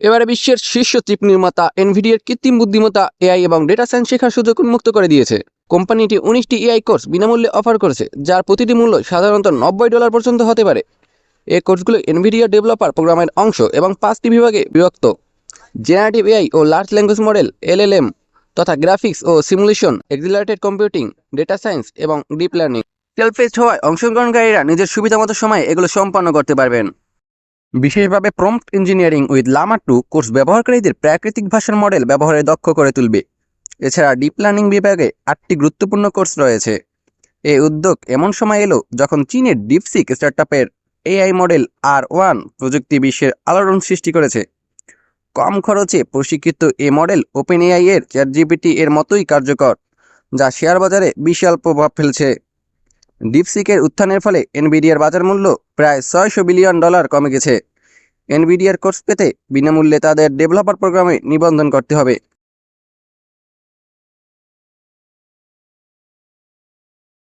এবারে বিশ্বের শীর্ষ চিপ নির্মাতা এনভিডিয়ার কৃত্রিম বুদ্ধিমত্তা, এআই এবং ডেটা সায়েন্স শেখার সুযোগ উন্মুক্ত করে দিয়েছে। কোম্পানিটি উনিশটি এআই কোর্স বিনামূল্যে অফার করেছে, যার প্রতিটি মূল্য সাধারণত নব্বই ডলার পর্যন্ত হতে পারে। এই কোর্সগুলো এনভিডিয়া ডেভেলপার প্রোগ্রামের অংশ এবং পাঁচটি বিভাগে বিভক্ত। জেনারেটিভ এআই ও লার্জ ল্যাঙ্গুয়েজ মডেল এলএলএম তথা গ্রাফিক্স ও simulation accelerated computing data science এবং ডিপ লার্নিং সেলফ পেস্ট হওয়ায় অংশগ্রহণকারীরা নিজের সুবিধামতো সময়ে এগুলো সম্পন্ন করতে পারবেন। বিশেষভাবে prompt engineering with Llama two course ব্যবহারকারীদের প্রাকৃতিক ভাষার মডেল ব্যবহারে দক্ষ করে তুলবে। এছাড়া ডিপ লার্নিং বিভাগে আটটি গুরুত্বপূর্ণ কোর্স রয়েছে। এই উদ্যোগ এমন সময় এলো যখন চীনের ডিপসিক স্টার্টআপের এআই মডেল আর ওয়ান প্রযুক্তি বিশ্বের আলোড়ন সৃষ্টি করেছে। কম খরচে প্রশিক্ষিত এ মডেল ওপেন এআই এর চ্যাট জিপিটি এর মতোই কার্যকর, যা শেয়ার বাজারে বিশাল প্রভাব ফেলছে। ডিপসিকের উত্থানের ফলে এনবিডিয়ার বাজার মূল্য প্রায় ছয়শো বিলিয়ন ডলার কমে গেছে। এনবিডিয়ার কোর্স পেতে বিনামূল্যে তাদের ডেভেলপার প্রোগ্রামে নিবন্ধন করতে হবে।